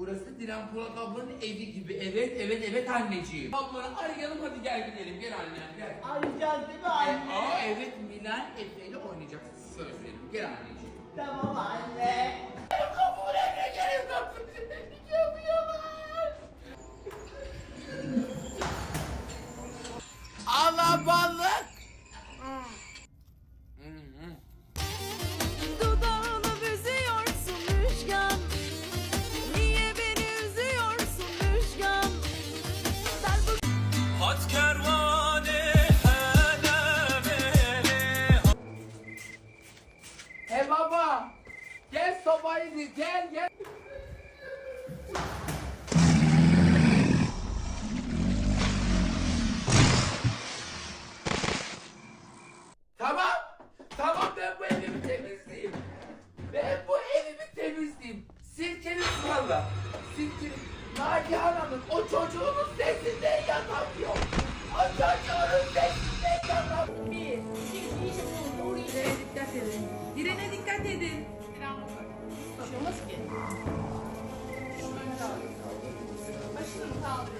Burası Dilan Polat ablanın evi gibi. Evet, evet, evet anneciğim. Ablanı arayalım hadi gel gidelim. Gel annem gel. Arayacağız değil mi anne? Aa evet Milan Efe ile oynayacaksın. Söz veririm. Gel anneciğim. Tamam anne. Kapı nereye gelin kapı? Yapıyorlar. Alabalık. Diz, gel gel. Tamam. Tamam ben bu evimi temizleyeyim. Ben bu evimi temizleyeyim. Nagihan Hanım o çocuğunun sesinden yatamıyor. O çocuğunun sesinden yatamıyor. Bir, iki, iyice bulun. Direne dikkat edin. Direne dikkat edin. Diren bakalım. Taşıyamaz ki. Şunu kaldırın. Başını kaldırın.